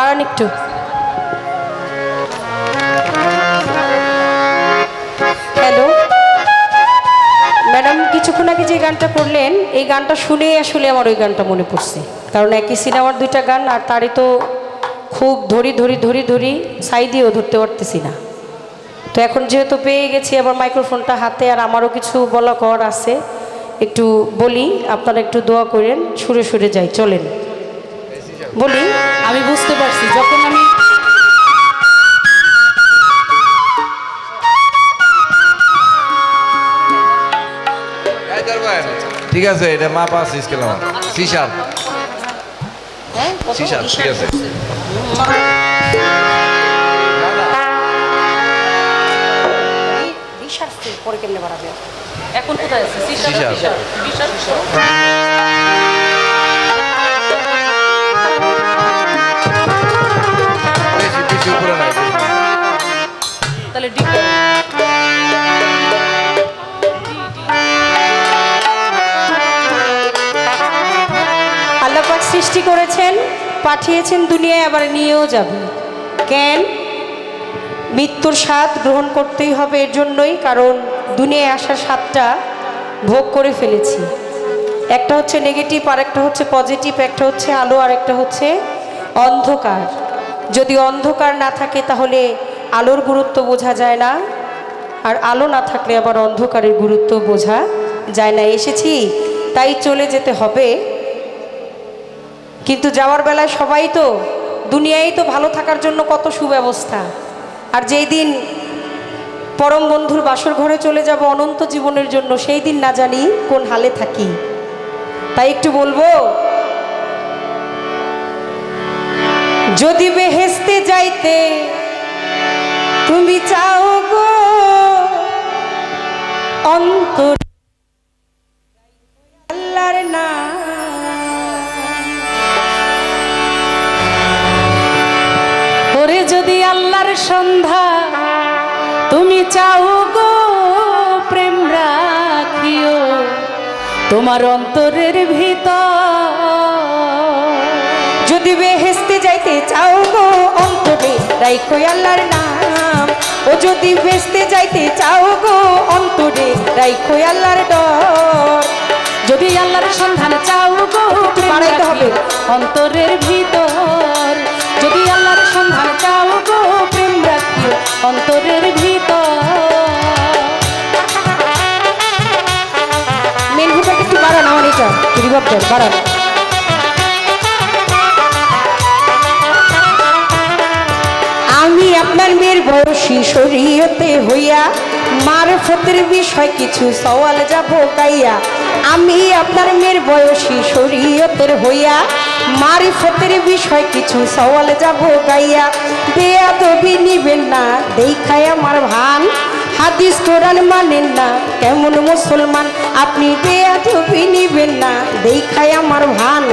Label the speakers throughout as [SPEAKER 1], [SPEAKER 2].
[SPEAKER 1] বাড়ান একটু। Hello. Madam, কিছুক্ষণ আগে যে গানটা করলেন, এই গানটা শুনেই আসলে আমার ওই গানটা মনে পড়ছে। কারণ একই সিনেমার দুইটা গান, আর তারই তো খুব ধরি ধরি ধরি ধরি সাই দিয়েও ধরতে পারতেছি না। তো এখন যেহেতু পেয়ে গেছি আবার মাইক্রোফোনটা হাতে, আর আমারও কিছু বলা কর আছে, একটু বলি, আপনারা একটু দোয়া করেন, সুরে সুরে যাই, চলেন। বলি
[SPEAKER 2] আমি বুঝতে পারছি যখন আমি
[SPEAKER 3] ঠিক আছে এটা মাপ আছে স্কেল আমার। সিসার।
[SPEAKER 2] হ্যাঁ
[SPEAKER 3] সিসার ঠিক আছে।
[SPEAKER 1] পরে কেমনে বাড়াবে?
[SPEAKER 2] এখন কোথায় আছে? সিসার
[SPEAKER 3] সিসার।
[SPEAKER 2] তাহলে ডি
[SPEAKER 1] আল্লাপাক সৃষ্টি করেছেন, পাঠিয়েছেন দুনিয়ায়, আবার নিয়েও যাবে। কেন? মৃত্যুর স্বাদ গ্রহণ করতেই হবে এর জন্যই, কারণ দুনিয়ায় আসার স্বাদটা ভোগ করে ফেলেছি। একটা হচ্ছে নেগেটিভ আর একটা হচ্ছে পজিটিভ একটা হচ্ছে আলো আর একটা হচ্ছে অন্ধকার। যদি অন্ধকার না থাকে, তাহলে আলোর গুরুত্ব বোঝা যায় না। আর আলো না থাকলে আবার অন্ধকারের গুরুত্ব বোঝা যায় না। এসেছি, তাই চলে যেতে হবে। কিন্তু যাওয়ার বেলায় সবাই তো, দুনিয়ায় তো ভালো থাকার জন্য কত সুব্যবস্থা। আর যেই দিন পরম বন্ধুর বাসর ঘরে চলে যাব অনন্ত জীবনের জন্য, সেই দিন না জানি কোন হালে থাকি। তাই একটু বলব, যদি বেহেস্তে যাইতে তুমি চাও গো অন্তর আল্লাহর নাম।
[SPEAKER 2] ওরে যদি আল্লাহর সন্ধ্যা, তুমি চাও গো প্রেম রাখিও তোমার অন্তরের ভিতর।
[SPEAKER 1] যদি বেহেস্তে যাইতে চাও গো অন্তরে, রাইখো আল্লাহর ও যদি বেহেস্তে যাইতে চাও গো অন্তরে রাইখো আল্লাহর ডর।
[SPEAKER 2] যদি আল্লাহর সন্ধান চাও গো
[SPEAKER 1] বাড়াইতে হবে।
[SPEAKER 2] অন্তরের ভিতর। যদি আল্লাহর সন্ধান চাও গো প্রেম রাখিও অন্তরের ভিতর।
[SPEAKER 1] মেন ভোকালটা একটু বাড়ান আমার এটা রিভাব বাড়ান। বয়সী শরীয়তে হইয়া, মারফতের বিষয় কিছু সওয়াল যাব গাইয়া। আমি আপনার মেয়ের বয়সী শরীয়তের হইয়া, মারিফতের বিষয় কিছু সওয়াল যাব গাইয়া। বেয়াদবি নিবেন না, দেখায় আমার ভান। হাদিস কোরআন মানেন না, কেমন মুসলমান। আপনি বেয়াদবি নিবেন না, দেখায় আমার ভান।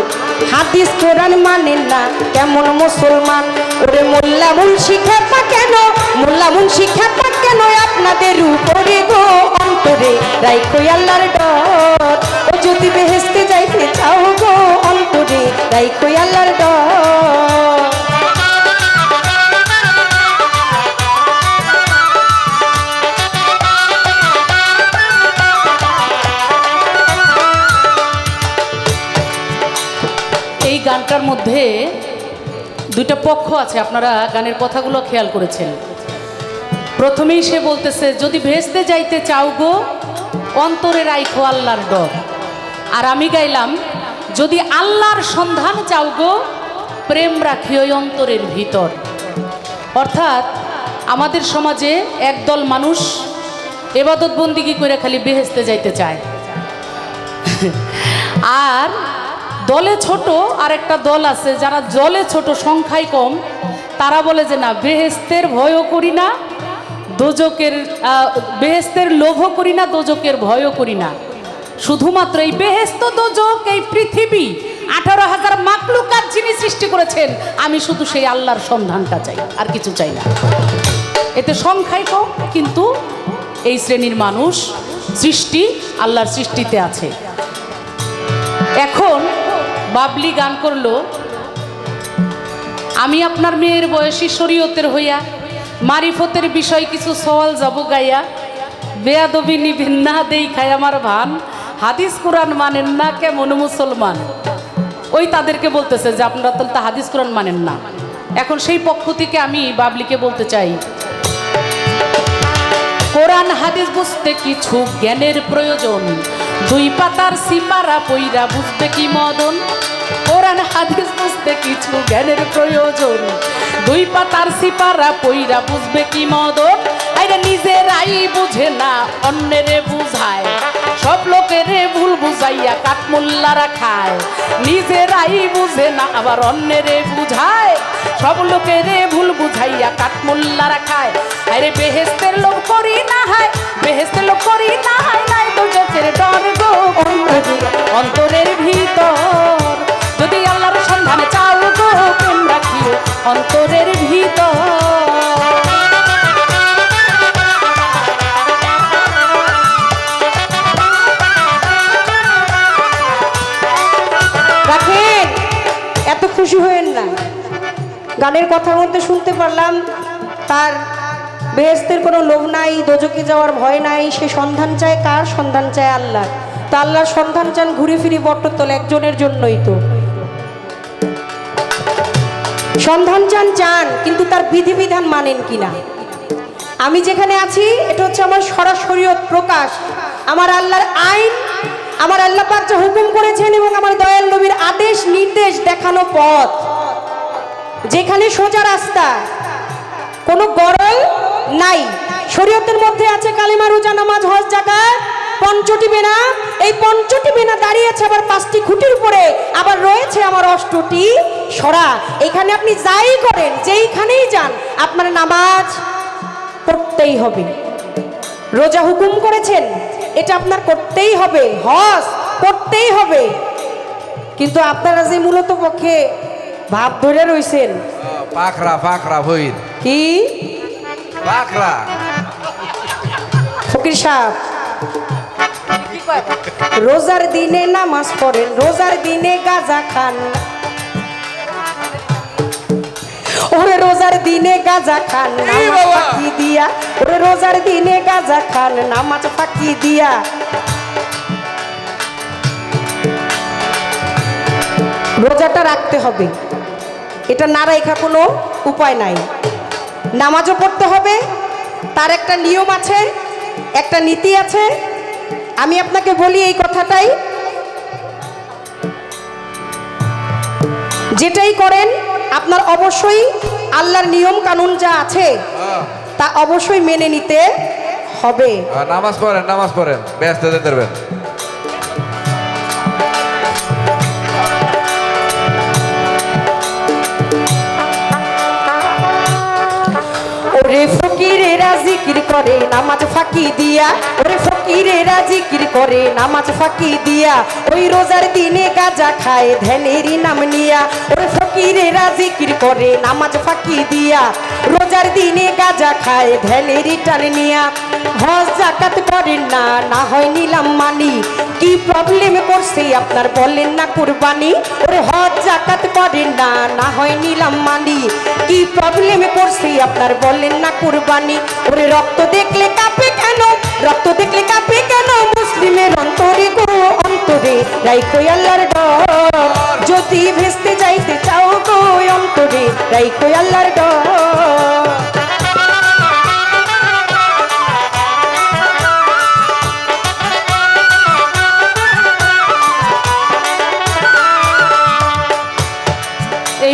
[SPEAKER 1] হাদিস কোরআন মানেন না, কেমন মুসলমান। ওরে মোল্লা মুন্সি খেপা কেন? মোল্লা মুন্সি খেপা কেন আপনাদের উপরে গো অন্তরে? রাইখো আল্লাহর ডর, ও যদি বেহেস্তে যাইতে চাও গো অন্তরে? রাইখো আল্লাহর ডর।
[SPEAKER 2] এই গানটার মধ্যে দুইটা পক্ষ আছে, আপনারা গানের কথাগুলো খেয়াল করেছেন। প্রথমেই সে বলতেছে, যদি ভেস্তে যাইতে চাও গো, অন্তরে রাইখো আল্লাহর ডর। আর আমি গাইলাম, যদি আল্লাহর সন্ধান চাও গো, প্রেম রাখি ওই অন্তরের ভিতর। অর্থাৎ আমাদের সমাজে একদল মানুষ এবাদত বন্দিগি করে খালি বেহেস্তে যাইতে চায়। আর দলে ছোট আর একটা দল আছে, যারা জলে ছোট, সংখ্যায় কম, তারা বলে যে না, বেহেস্তের ভয়ও করি না, দোজকের বেহেস্তের লোভও করি না, দোজকের ভয়ও করি না। শুধুমাত্র এই বেহেস্ত দোজক, এই পৃথিবী, আঠারো হাজার মাকলুকাত যিনি সৃষ্টি করেছেন, আমি শুধু সেই আল্লাহর সন্ধানটা চাই, আর কিছু চাই না। এতে সংখ্যায় কম, কিন্তু এই শ্রেণির মানুষ সৃষ্টি, আল্লাহর সৃষ্টিতে আছে। এখন বাবলি গান করল, আমি আপনার মেয়ের বয়সী শরীয়তের হইয়া, মারিফতের বিষয় কিছু সওয়াল যাব গাইয়া, বেয়াদবি নিবেন না, দেই খায় আমার ভান, হাদিস কোরআন মানেন না, কেমন মুসলমান? ওই তাদেরকে বলতেছে যে, আপনারা তো তা হাদিস কোরআন মানেন না। এখন সেই পক্ষ থেকে আমি বাবলিকে বলতে চাই, কোরআন হাদিস বুঝতে কিছু জ্ঞানের প্রয়োজন দুই পাতার সিপারা পইরা বুঝতে কি মদন? কোরআন, হাদিস বুঝতে কিছু জ্ঞানের প্রয়োজন। দুই পাতার সিপারা পইরা বুঝবে কি মদন? আরে নিজেরাই বুঝে না, অন্যেরে বুঝায়। সব লোকেরে ভুল বুঝাইয়া কাঠমুল্লারা খায়। নিজেরাই বুঝে না, আবার অন্যেরে বুঝায়। সব লোকেরে ভুল বুঝাইয়া কাঠমুল্লারা খায়। আরে বেহেস্তের লোক করি না হায়, বেহেস্তের লোক করি না হায় নাই। চোখের ডর গো অন্তরের ভিতর। যদি আল্লাহর সন্ধানে চাও গো, প্রেম রাখিও অন্তরের ভিতর।
[SPEAKER 1] রাখেন, এত খুশি হয়েন না। গানের কথার মধ্যে শুনতে পারলাম, তার বেহেস্তের কোনো লোভ নাই দোজকে যাওয়ার ভয় নাই, সে সন্ধান চায় কার সন্ধান চায় আল্লাহ তা আল্লাহর সন্ধান চান ঘুরে ফিরি বট্টতল একজনের জন্যই তো। সন্ধান চান চান, কিন্তু তার বিধিবিধান মানেন কিনা? আমি যেখানে আছি, এটা হচ্ছে আমার সরাসরি প্রকাশ। আমার আল্লাহর আইন, আমার আল্লাহ পাক যা হুকুম করেছেন এবং আমার দয়াল নবীর আদেশ, নির্দেশ দেখানো পথ। যেখানে সোজা রাস্তা, কোনো গরল নাই। শরীয়তের মধ্যে আছে কালিমা রোজা নামাজ হজ জাকাত পঞ্চটি বেনা। এই পঞ্চটি বেনা দাঁড়িয়েছে আবার পাঁচটি খুঁটির উপরে। আবার রয়েছে আমার অষ্টটি সরা। এখানে আপনি যাই করেন যেইখানেই যান আপনার নামাজ পড়তেই হবে। রোজা হুকুম করেছেন এটা আপনার করতেই হবে। হজ করতেই হবে। কিন্তু আপনারা যে মূলত পক্ষে ভাব ধরে রইছেন
[SPEAKER 3] পাখরা পাখরা ভইর
[SPEAKER 1] কি?
[SPEAKER 3] পাখরা
[SPEAKER 1] ফকির সাহেব রোজার দিনে নামাজ পড়েন রোজার দিনে গাজা খান। ওরে রোজার দিনে গাজা খান নামাজ ফাঁকি দিয়া। ওরে রোজার দিনে গাজা খান নামাজ ফাঁকি দিয়া। রোজাটা রাখতে হবে। এটা না রেখা কোনো উপায় নাই। নামাজও পড়তে হবে। তার একটা নিয়ম আছে একটা নীতি আছে। আমি আপনাকে বলি এই কথাটাই। যেটাই করেন আপনার অবশ্যই আল্লাহর নিয়ম কানুন যা আছে তা অবশ্যই মেনে নিতে হবে।
[SPEAKER 3] নামাজ পড়েন নামাজ পড়েন। ব্যস্ত যেতে পারবেন
[SPEAKER 1] করে নামাজ ফাঁকি দিয়া, ওরে ফকিরেরা জিকির করে নামাজ ফাঁকি দিয়া, ওই রোজার দিনে গাজা খায় ধ্যানেরই নাম নিয়া, ওরে ফকিরেরা জিকির করে নামাজ ফাঁকি দিয়া, রোজার দিনে গাজা খায় ধ্যানেরই টান নিয়া, হজ জাকাত করেন না না হয় নিলাম মানি কি প্রবলেম করছে? আপনার বলেন না কুরবানি। ওরে হজ জাকাত করেন না না হয় নিলাম মানি। কি প্রবলেম করছে? আপনার বলেন না কুরবানি। ওরে রক্ত দেখলে কাঁপে কেন? রক্ত দেখলে কাঁপে কেন? মুসলিমের অন্তরে গো, অন্তরে। রাইখো আল্লাহর ডর? যদি ভেস্তে যাইতে চাও গো, অন্তরে। রাইখো আল্লাহর ডর?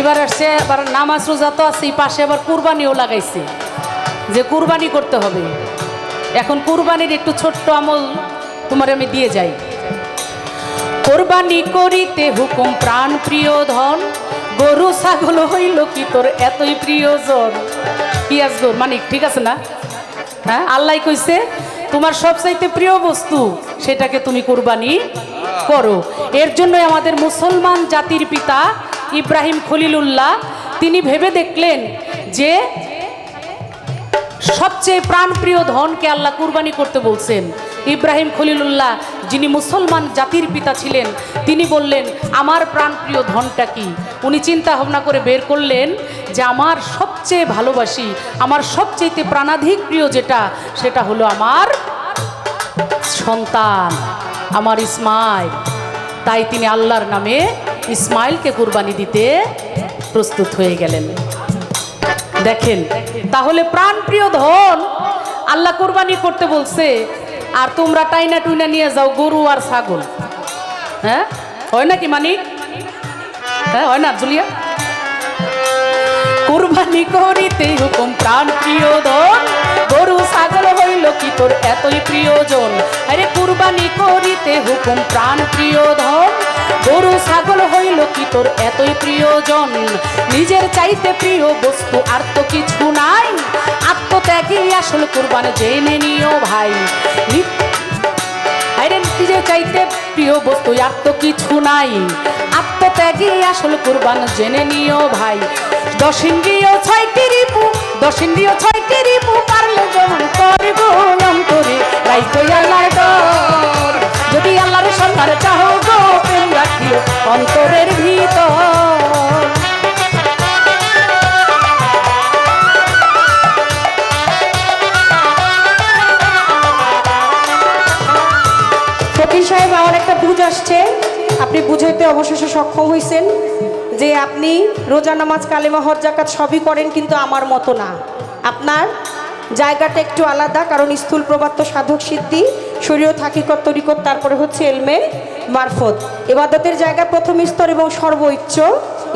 [SPEAKER 2] এইবার আসছে আবার নামাজ রোজা তো আছে পাশে আবার কুরবানিও লাগাইছে। যে কুরবানি করতে হবে। এখন কুরবানির একটু ছোট্ট আমল তোমার আমি দিয়ে যাই। কোরবানি করিতে হুকুম প্রাণ প্রিয় ধন গরু ছাগল হইল কি তোর এতই প্রিয়জন? পিয়াজ গর মানিক ঠিক আছে না? হ্যাঁ আল্লাহ কইছে তোমার সবচাইতে প্রিয় বস্তু সেটাকে তুমি কোরবানি করো। এর জন্যই আমাদের মুসলমান জাতির পিতা ইব্রাহিম খলিলুল্লাহ, তিনি ভেবে দেখলেন যে সবচেয়ে প্রাণপ্রিয় ধনকে আল্লাহ কুরবানি করতে বলছেন। ইব্রাহিম খলিলুল্লাহ, যিনি মুসলমান জাতির পিতা ছিলেন, তিনি বললেন, আমার প্রাণপ্রিয় ধনটা কি? উনি চিন্তা ভাবনা করে বের করলেন যে, আমার সবচেয়ে ভালোবাসি, আমার সবচেয়ে প্রাণাধিক প্রিয় যেটা, সেটা হলো আমার সন্তান, আমার ইসমাইল। তাই তিনি আল্লাহর নামে ইসমাইলকে কুরবানি দিতে প্রস্তুত হয়ে গেলেন। দেখেন, তাহলে প্রাণপ্রিয় ধন আল্লাহ কুরবানি করতে বলছে, আর তোমরা টাইনা টুইনা নিয়ে যাও, গরু আর ছাগল। হ্যাঁ? হয় নাকি মানিক হ্যাঁ হয় না জুলিয়া কুরবানি করিতে হুকুম প্রাণ প্রিয় ধন, গরু, ছাগল হইল কি তোর এতই প্রিয়জন? আরে কুরবানি করিতে হুকুম প্রাণ প্রিয় ধন গরু, ছাগল হইল কি তোর এতই প্রিয়জন? নিজের চাইতে প্রিয় বস্তু আর তো কিছু নাই। আত্মত্যাগী আসল কুরবান, জেনে নিও ভাই। নি- আরে নিজে চাইতে প্রিয় বস্তু আর তো কিছু নাই। আত্মত্যাগী আসল কুরবান, জেনে নিও ভাই। দশ ইন্দ্রিয় ছয়টি রিপু, দশ ইন্দ্রিয় ছয়টি রিপু পারলে যেমন করব অন্তরে। রাইতো আল্লাহর আল্লাহর সন্তান গো প্রেম অন্তরের ভিতর?
[SPEAKER 1] সাহেব, আমার একটা বুঝ আসছে। আপনি বুঝাইতে অবশেষে সক্ষম হয়েছেন যে আপনি রোজা নামাজ, কালেমা, হজ জাকাত সবই করেন কিন্তু আমার মতো না। আপনার জায়গাটা একটু আলাদা, কারণ স্থূল প্রবাত্য সাধক সিদ্ধি শরীয় থাকিকত, তরিকত, তারপরে হচ্ছে এলমে মারফত। এবাদতের জায়গা প্রথম স্তর এবং সর্বোচ্চ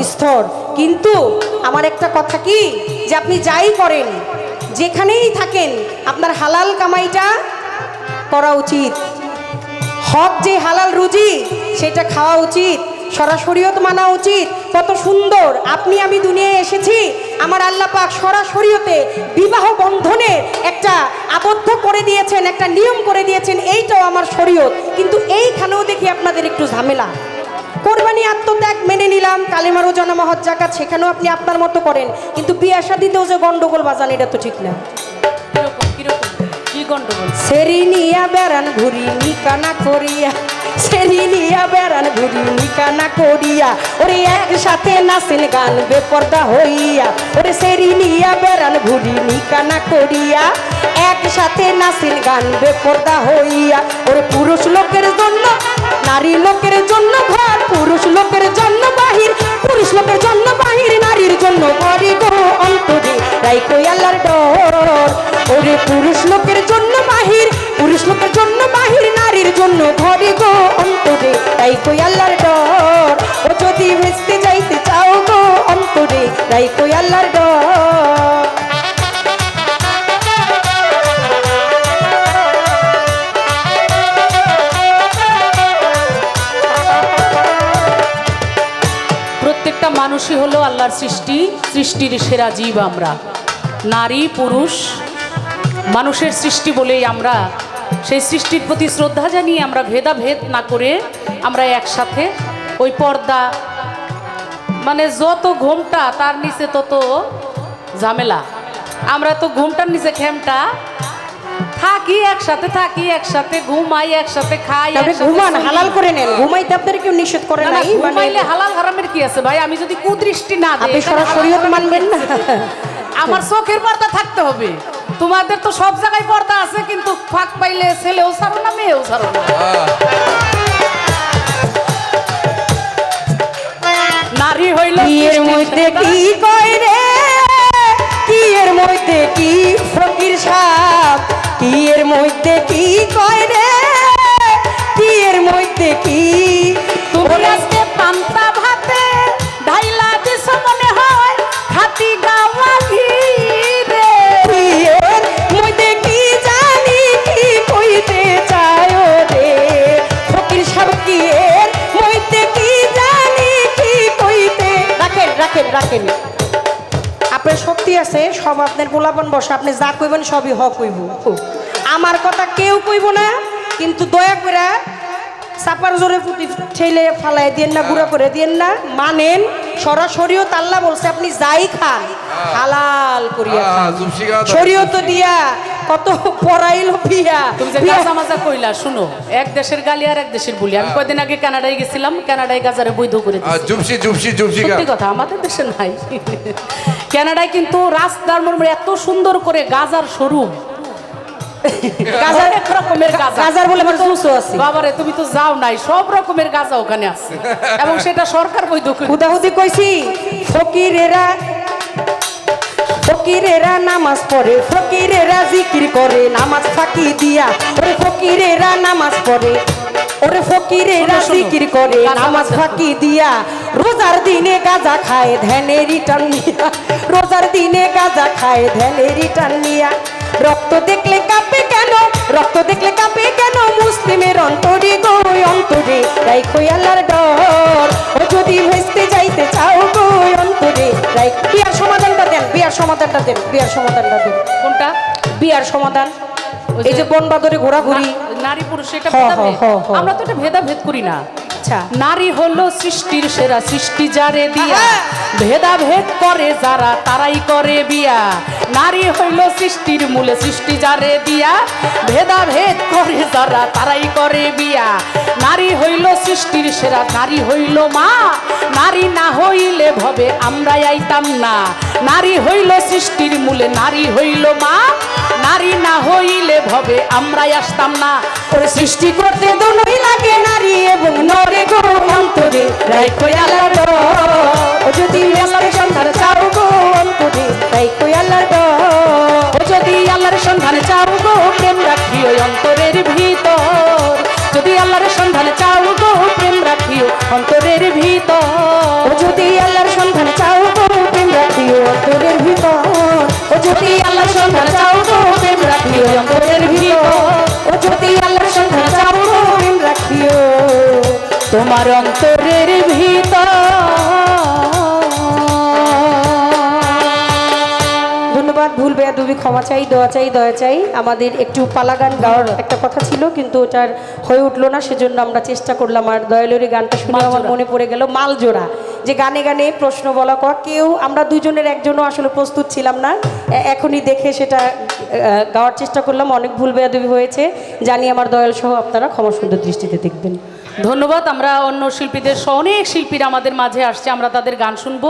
[SPEAKER 1] স্তর। কিন্তু আমার একটা কথা কি? যে আপনি যাই করেন, যেখানেই থাকেন, আপনার হালাল কামাইটা করা উচিত। হক যে হালাল রুজি, সেটা খাওয়া উচিত। সরাসরিয়ত মানা উচিত। কত সুন্দর আপনি আমি দুনিয়ায় এসেছি। আমার আল্লাহ পাক সরাসরিয়তে বিবাহ বন্ধনে একটা আবদ্ধ করে দিয়েছেন একটা নিয়ম করে দিয়েছেন এইটাও আমার শরীয়ত। কিন্তু এইখানেও দেখি আপনাদের একটু ঝামেলা। কোরবানি আত্মত্যাগ মেনে নিলাম কালেমারও জনমা হজ জাকাত সেখানেও আপনি আপনার মতো করেন। কিন্তু বিয়া শাদিতেও যে গন্ডগোল বাজান এটা তো ঠিক না।
[SPEAKER 2] কীরকম কীরকম? কি গন্ডগোল?
[SPEAKER 1] সেরি নিয়া বেড়ান ঘুরি নিকানা করিয়া। সেরি নিয়া বেড়ান ঘুরি নিকানা করিয়া, ওরে একসাথে নাচেন গান বেপর্দা হইয়া, ওরে সেরি নিয়া বেড়ান ঘুরি নিকানা করিয়া, একসাথে নাচেন গান বেপর্দা হইয়া, ওরে পুরুষ লোকের জন্য, নারী লোকের জন্য ঘর, পুরুষ লোকের জন্য বাহির, পুরুষ লোকের জন্য বাহির, নারীর জন্য ঘরে গো অন্তরে রাইকো আল্লাহর ডর, ওরে পুরুষ লোকের জন্য বাহির পুরুষ লোকের জন্য, বাহির নারীর জন্য ঘরে গো অন্তরে রাইকো আল্লাহর ডর? ও যদি ভেস্তে যাইতে চাও গো অন্তরে রাইকো আল্লাহর ডর?
[SPEAKER 2] প্রত্যেকটা মানুষই হলো আল্লাহর সৃষ্টি, সৃষ্টির সেরা জীব আমরা। নারী, পুরুষ, মানুষের সৃষ্টি বলেই আমরা সেই সৃষ্টির প্রতি শ্রদ্ধা জানিয়ে আমরা ভেদাভেদ না করে আমরা একসাথে ওই পর্দা মানে যত ঘুমটা তার নিচে তত ঝামেলা। আমরা তো ঘুমটার নিচে খেমটা থাকি একসাথে থাকি একসাথে ঘুমাই একসাথে খাই
[SPEAKER 1] ঘুমান হালাল করে নেন। ঘুমাইতে আপনার কেউ নিষেধ করে
[SPEAKER 2] না,
[SPEAKER 1] মানে
[SPEAKER 2] ঘুমাইলে হালাল হারামের কি আছে ভাই? আমি যদি কুদৃষ্টি না দিই
[SPEAKER 1] আপনি সরাসরি মানবেন না?
[SPEAKER 2] আমার চোখের পর্দা থাকতে হবে। তোমাদের তো সব জায়গায় পর্দা আছে কিন্তু ফাঁক পাইলে ছেলেও ছাড়ো না মেয়েও ছাড়ো না। নারী হইল
[SPEAKER 1] বিয়ের মধ্যে কি কয় রে? বিয়ের মধ্যে কি ফকির সাপ? বিয়ের মধ্যে কি কয় রে? বিয়ের মধ্যে কি
[SPEAKER 2] তুমি আজকে পান্তা
[SPEAKER 1] পোলাপন বসে আপনি যা কইবেন সবই হক কইব। আমার কথা কেউ কইব না কিন্তু দয়া করে সাপার জোরে পুঁতি ঠেলে ফালাই দিয়েন না গুঁড়া করে দিয়েন না। মানেন সরাসরিও তাল্লা বলছে আপনি যাই খান হালাল করিয়া
[SPEAKER 3] খাওয়া তো-
[SPEAKER 1] দিয়া কত পড়াইলো বিয়া
[SPEAKER 2] তুমি যে গাছা মাজা কইলা শুনো এক দেশের গালি আর এক দেশের বুলি। আমি কয়দিন আগে কানাডায় গেছিলাম কানাডায় গাজারে বৈধ করে দিয়েছি
[SPEAKER 3] জুপসি জুপসি জুপসি
[SPEAKER 2] সত্যি কথা আমাদের দেশে নাই। কানাডায় কিন্তু রাস্তার মর্মে এত সুন্দর করে গাজার শোরুম
[SPEAKER 1] গাজার-
[SPEAKER 2] অনেক রকমের গাজা।
[SPEAKER 1] গাজার বলে আছে।
[SPEAKER 2] বাবারে তুমি তো যাও নাই সব রকমের গাজা ওখানে আছে। এবং সেটা সরকার বৈধ করে
[SPEAKER 1] হুদাহুদি কইছি ফকিরেরা ফকিরেরা নামাজ পড়ে ফকিরেরা জিকির করে নামাজ ফাঁকি দিয়া। ওরে ফকিরেরা নামাজ পড়ে। ওরে ফকিরেরা। জিকির করে নামাজ ফাঁকি দিয়া। রোজার দিনে গাজা খায় ধ্যানে রিটার্ন নিয়া। রোজার দিনে গাজা খায় ধ্যানে রিটার্ন নিয়া। রক্ত দেখলে কাঁপে কেন? রক্ত দেখলে কাঁপে কেন? মুসলিমের অন্তরে গো অন্তরে। রাই আল্লাহর ডর। ও যদি ভেস্তে যাইতে চাও গো অন্তরে। রাই বিয়ার সমাধানটা দেন বিয়ার সমাধানটা দেন বিয়ার সমাধানটা দেন।
[SPEAKER 2] কোনটা?
[SPEAKER 1] বিয়ার সমাধান। এই যে বন বাদরে ঘোরাঘুরি।
[SPEAKER 2] নারী পুরুষ এটা। আমরা তো এটা ভেদাভেদ করি না।
[SPEAKER 1] আচ্ছা।
[SPEAKER 2] নারী হলো সৃষ্টির সেরা সৃষ্টি যারে দিয়া। ভেদাভেদ করে যারা তারাই করে বিয়া। নারী হইল সৃষ্টির মূলে সৃষ্টি যারে দিয়া, ভেদাভেদ করে যারা তারাই করে বিয়া। নারী হইল সৃষ্টির সেরা, নারী হইল মা। নারী না হইলে ভবে আমরা আইতাম না। নারী হইল সৃষ্টির মূলে, নারী হইল মা। নারী না হইলে ভবে আমরা আসতাম না।
[SPEAKER 1] ওরে সৃষ্টি করতে দোনোই লাগে নারী এবং নরে গো অন্তরে। রাই ক্ষমা চাই দোয়া চাই দয়া চাই। আমাদের একটু পালাগান গাওয়ার একটা কথা ছিল কিন্তু ওটার হয়ে উঠল না সেজন্য আমরা চেষ্টা করলাম আর দয়ালুরি গানটা শুনে আমার মনে পড়ে গেল মালজোড়া। যে গানে গানে প্রশ্ন বলা কয়া কেউ আমরা দুজনের একজনও আসলে প্রস্তুত ছিলাম না। এখনই দেখে সেটা গাওয়ার চেষ্টা করলাম। অনেক ভুল বেয়াদুবি হয়েছে। জানি আমার দয়াল সহ আপনারা ক্ষমা সুন্দর দৃষ্টিতে দেখবেন।
[SPEAKER 2] ধন্যবাদ। আমরা অন্য শিল্পীদের সহ অনেক শিল্পীরা আমাদের মাঝে আসছে আমরা তাদের গান শুনব।